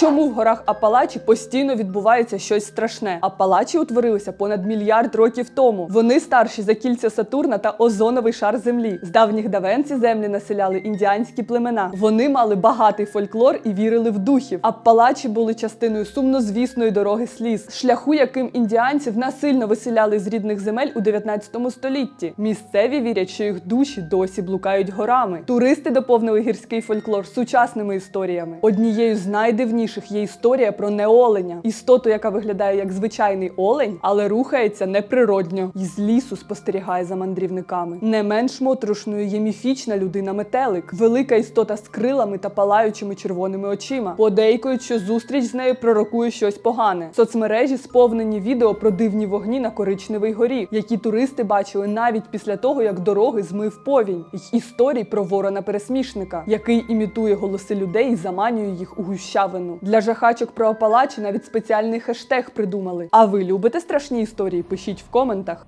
Чому в горах Апалачі постійно відбувається щось страшне? Апалачі утворилися понад мільярд років тому. Вони старші за кільця Сатурна та озоновий шар Землі. З давніх давен ці землі населяли індіанські племена. Вони мали багатий фольклор і вірили в духів. Апалачі були частиною сумнозвісної дороги сліз, шляху, яким індіанців насильно виселяли з рідних земель у 19 столітті. Місцеві вірять, що їх душі досі блукають горами. Туристи доповнили гірський фольклор сучасними історіями. Однією з найдивніших є історія про неоленя, істоту, яка виглядає як звичайний олень, але рухається неприродньо і з лісу спостерігає за мандрівниками. Не менш моторошною є міфічна людина метелик, велика істота з крилами та палаючими червоними очима. Подейкують, що зустріч з нею пророкує щось погане. Соцмережі сповнені відео про дивні вогні на коричневій горі, які туристи бачили навіть після того, як дороги змив повінь, й історій про ворона пересмішника, який імітує голоси людей і заманює їх у гущавину. Для жахачок про Апалачі навіть спеціальний хештег придумали. А ви любите страшні історії? Пишіть в коментах.